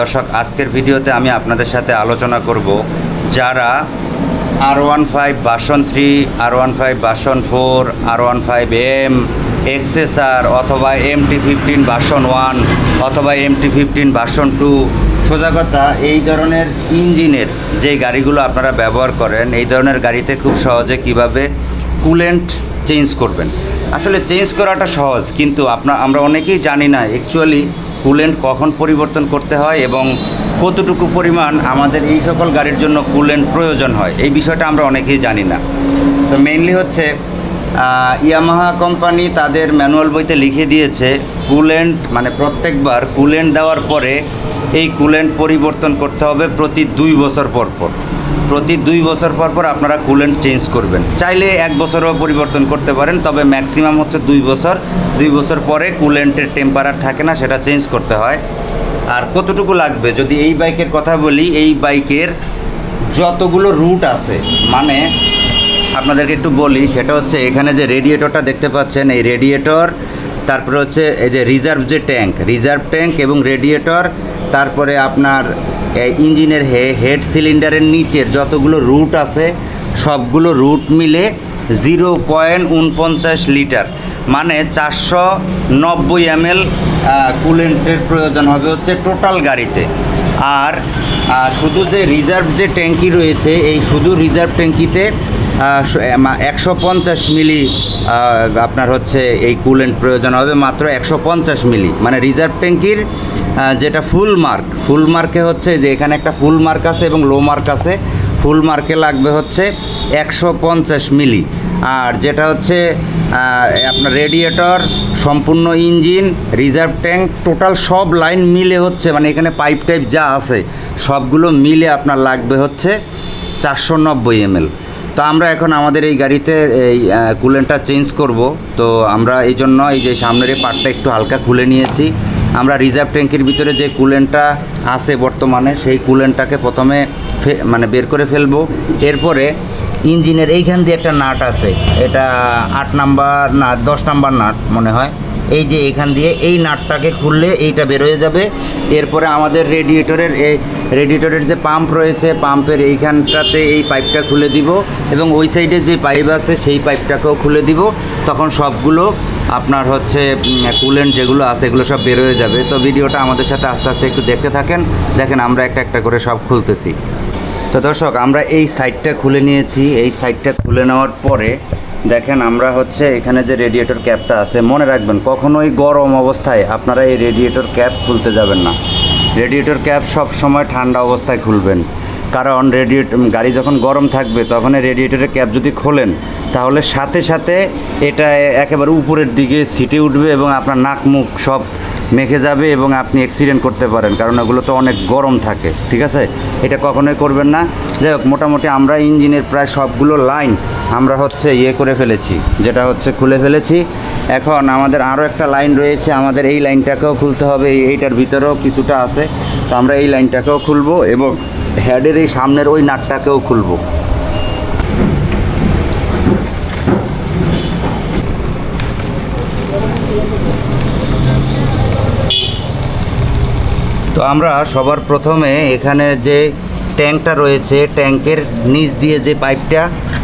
দর্শক, আজকের ভিডিওতে আমি আপনাদের সাথে আলোচনা করব যারা R one five version three R one five version four R one five M এক্সেসার অথবা M T fifteen version one অথবা M T fifteen version two সোজা কথা, এই ধরনের ইঞ্জিনের যে গাড়িগুলো আপনারা ব্যবহার করেন, এই ধরনের গাড়িতে খুব সহজে কীভাবে কুলেন্ট চেঞ্জ করবেন? আসলে চেঞ্জ করাটা সহজ, কিন্তু আপনার আমরা অনেকেই জানি না অ্যাকচুয়ালি কুলেন্ট কখন পরিবর্তন করতে হয় এবং কতটুকু পরিমাণ আমাদের এই সকল গাড়ির জন্য কুলেন্ট প্রয়োজন হয়, এই বিষয়টা আমরা অনেকেই জানি না। তো মেইনলি হচ্ছে ইয়ামাহা কোম্পানি তাদের ম্যানুয়াল বইতে লিখে দিয়েছে কুলেন্ট মানে প্রত্যেকবার কুলেন্ট দেওয়ার পরে এই কুলেন্ট পরিবর্তন করতে হবে প্রতি দুই বছর পর পর। প্রতি দুই বছর পর পর আপনারা কুলেন্ট চেঞ্জ করবেন। চাইলে এক বছরও পরিবর্তন করতে পারেন, তবে ম্যাক্সিমাম হচ্ছে দুই বছর। দুই বছর পরে কুলেন্টের টেম্পারার থাকে না, সেটা চেঞ্জ করতে হয়। আর কতটুকু লাগবে? যদি এই বাইকের কথা বলি, এই বাইকের যতগুলো রুট আছে মানে আপনাদেরকে একটু বলি, সেটা হচ্ছে এখানে যে রেডিয়েটরটা দেখতে পাচ্ছেন, এই রেডিয়েটর তারপরে হচ্ছে এই যে রিজার্ভ যে ট্যাঙ্ক রিজার্ভ ট্যাঙ্ক এবং রেডিয়েটর তারপরে আপনার ইঞ্জিনের হে, হেড সিলিন্ডারের নিচের যতগুলো রুট আছে, সবগুলো রুট মিলে জিরো পয়েন্ট উনপঞ্চাশ লিটার। মানে চারশো নব্বই এমএল কুলেন্টের প্রয়োজন হবে হচ্ছে টোটাল গাড়িতে। আর শুধু যে রিজার্ভ যে ট্যাঙ্কি রয়েছে, এই শুধু রিজার্ভ ট্যাঙ্কিতে একশো পঞ্চাশ মিলি আপনার হচ্ছে এই কুলেন্ট প্রয়োজন হবে মাত্র একশো পঞ্চাশ মিলি। মানে রিজার্ভ ট্যাঙ্কির যেটা ফুল মার্ক ফুল মার্কে হচ্ছে যে এখানে একটা ফুল মার্ক আছে এবং লো মার্ক আছে। ফুল মার্কে লাগবে হচ্ছে একশো পঞ্চাশ মিলি আর যেটা হচ্ছে আপনার রেডিয়েটর সম্পূর্ণ ইঞ্জিন রিজার্ভ ট্যাঙ্ক টোটাল সব লাইন মিলে হচ্ছে মানে এখানে পাইপ টাইপ যা আছে, সবগুলো মিলে আপনার লাগবে হচ্ছে চারশো নব্বই এমএল তো আমরা এখন আমাদের এই গাড়িতে এই কুলেন্টটা চেঞ্জ করব। তো আমরা এই জন্য এই যে সামনের এই পার্টটা একটু হালকা খুলে নিয়েছি। আমরা রিজার্ভ ট্যাঙ্কের ভিতরে যে কুলেন্টটা আছে বর্তমানে, সেই কুলেন্টটাকে প্রথমে মানে বের করে ফেলব। এরপরে ইঞ্জিনের এইখান দিয়ে একটা নাট আছে। এটা আট নাম্বার নাট, দশ নাম্বার নাট মনে হয়। এই যে এখান দিয়ে এই নাটটাকে খুললে এইটা বেরোয় যাবে। এরপরে আমাদের রেডিয়েটরের এই রেডিয়েটরের যে পাম্প রয়েছে পাম্পের এইখানটাতে এই পাইপটা খুলে দিব এবং ওই সাইডে যে পাইপ আছে, সেই পাইপটাকেও খুলে দিব। তখন সবগুলো আপনার হচ্ছে কুলেন্ট যেগুলো আছে, এগুলো সব বেরোয় যাবে। তো ভিডিওটা আমাদের সাথে আস্তে আস্তে একটু দেখতে থাকেন। দেখেন, আমরা একটা একটা করে সব খুলতেছি। তো দর্শক, আমরা এই সাইডটা খুলে নিয়েছি। এই সাইডটা খুলে নেওয়ার পরে দেখেন, আমরা হচ্ছে এখানে যে রেডিয়েটর ক্যাপটা আছে, মনে রাখবেন, কখনোই গরম অবস্থায় আপনারা এই রেডিয়েটর ক্যাপ খুলতে যাবেন না। রেডিয়েটর ক্যাপ সব সময় ঠান্ডা অবস্থায় খুলবেন। কারণ রেডিয়েট গাড়ি যখন গরম থাকবে, তখন রেডিয়েটরের ক্যাপ যদি খোলেন, তাহলে সাথে সাথে এটা একেবারে উপরের দিকে সিটে উঠবে এবং আপনার নাক, মুখ সব মেখে যাবে এবং আপনি অ্যাক্সিডেন্ট করতে পারেন। কারণ ওগুলো তো অনেক গরম থাকে, ঠিক আছে? এটা কখনোই করবেন না। যাই হোক, মোটামুটি আমরা ইঞ্জিনের প্রায় সবগুলো লাইন আমরা হচ্ছে ইয়ে করে ফেলেছি, যেটা হচ্ছে খুলে ফেলেছি। এখন আমাদের আরও একটা লাইন রয়েছে, আমাদের এই লাইনটাকেও খুলতে হবে এইটার ভিতরেও কিছুটা আছে। তো আমরা এই লাইনটাকেও খুলবো এবং হেডের এই সামনের ওই নাটটাকেও খুলবো। তো আমরা সবার প্রথমে এখানে যে ট্যাঙ্কটা রয়েছে, ট্যাঙ্কের নিচ দিয়ে যে পাইপটা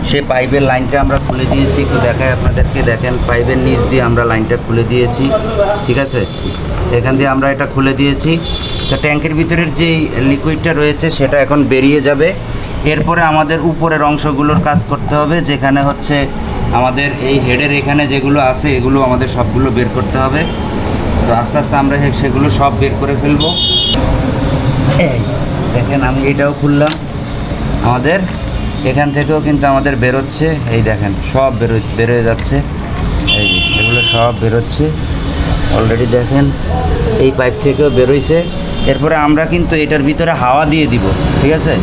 সেই পাইপের লাইনটা আমরা খুলে দিয়েছি। একটু দেখায় আপনাদেরকে, দেখেন পাইপের নিচ দিয়ে আমরা লাইনটা খুলে দিয়েছি। ঠিক আছে? এখান দিয়ে আমরা এটা খুলে দিয়েছি। তো ট্যাঙ্কের ভিতরের যে লিকুইডটা রয়েছে সেটা এখন বেরিয়ে যাবে। এরপরে আমাদের উপরের অংশগুলোর কাজ করতে হবে যেখানে হচ্ছে আমাদের এই হেডের এখানে যেগুলো আছে এগুলো আমাদের সবগুলো বের করতে হবে। তো আস্তে আস্তে আমরা সেগুলো সব বের করে ফেলব। এই। দেখেন আমি এটাও খুললাম। আমাদের এখান থেকেও কিন্তু আমাদের বেরোচ্ছে। এই দেখেন সব বেরো বেরোয় যাচ্ছে। এই এগুলো সব বেরোচ্ছে। অলরেডি দেখেন এই পাইপ থেকেও বেরোইছে। এরপরে আমরা কিন্তু এটার ভিতরে হাওয়া দিয়ে দিব, ঠিক আছে?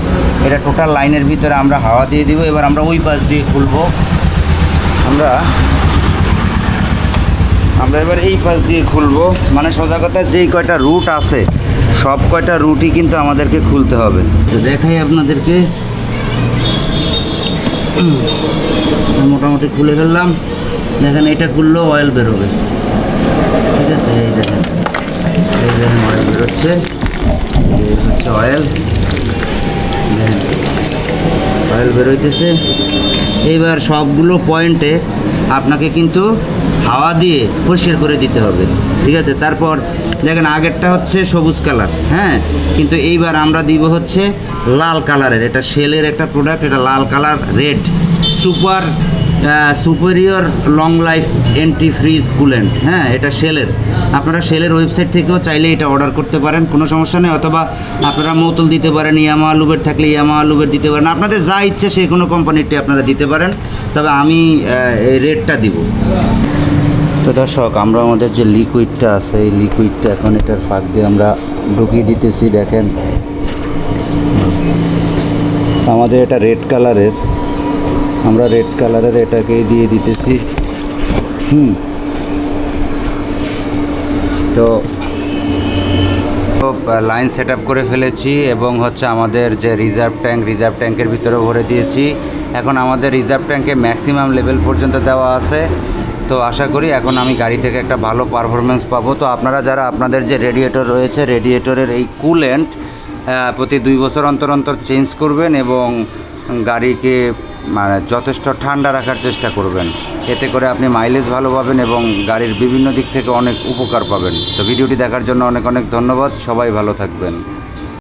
এটা টোটাল লাইনের ভিতরে আমরা হাওয়া দিয়ে দিব, এবার আমরা ওই পাশ দিয়ে খুলবো। আমরা আমরা এবার এই পাশ দিয়ে খুলবো। মানে সোজা কথা, যেই কয়টা রুট আছে, সব কয়টা রুটই কিন্তু আমাদেরকে খুলতে হবে। তো দেখাই আপনাদেরকে। মোটামুটি খুলে ফেললাম। দেখেন, এটা খুললেও অয়েল বেরোবে। ঠিক আছে, এই দেখেন। এই অয়েল বেরোচ্ছে। এই হচ্ছে অয়েল অয়েল বেরোইতেছে। এইবার সবগুলো পয়েন্টে আপনাকে কিন্তু হাওয়া দিয়ে পরিষ্কার করে দিতে হবে। ঠিক আছে? তারপর দেখেন, আগেরটা হচ্ছে সবুজ কালার হ্যাঁ? কিন্তু এইবার আমরা দিব হচ্ছে লাল কালারের। এটা সেলের একটা প্রোডাক্ট এটা লাল colour red super superior long life anti freeze coolant হ্যাঁ এটা শেলের আপনারা শেলের ওয়েবসাইট থেকেও চাইলে এটা অর্ডার করতে পারেন, কোনো সমস্যা নেই। অথবা আপনারা মোতল দিতে পারেন, ইয়ামা আলুবের থাকলে ইয়ামা আলুবের দিতে পারেন। আপনাদের যা ইচ্ছে সেই কোনো কোম্পানিরটি আপনারা দিতে পারেন। তবে আমি এই রেটটা দিব। তো দর্শক, আমরা আমাদের যে লিকুইডটা আছে, এই লিকুইডটা এখন এটার ফাঁক দিয়ে আমরা ঢুকিয়ে দিতেছি, দেখেন। আমাদের এটা রেড কালারের আমরা রেড কালারের এটাকে দিয়ে দিতেছি। হুম। তো লাইন সেট করে ফেলেছি এবং হচ্ছে আমাদের যে রিজার্ভ ট্যাঙ্ক রিজার্ভ ট্যাঙ্কের ভিতরে ভরে দিয়েছি। এখন আমাদের রিজার্ভ ট্যাঙ্কে ম্যাক্সিমাম লেভেল পর্যন্ত দেওয়া আছে। তো আশা করি এখন আমি গাড়ি থেকে একটা ভালো পারফরমেন্স পাবো। তো আপনারা যারা আপনাদের যে রেডিয়েটর রয়েছে রেডিয়েটরের এই কুলেন্ট প্রতি দুই বছর অন্তর অন্তর চেঞ্জ করবেন এবং গাড়িকে মানে যথেষ্ট ঠান্ডা রাখার চেষ্টা করবেন। এতে করে আপনি মাইলেজ ভালো পাবেন এবং গাড়ির বিভিন্ন দিক থেকে অনেক উপকার পাবেন। তো ভিডিওটি দেখার জন্য অনেক অনেক ধন্যবাদ। সবাই ভালো থাকবেন।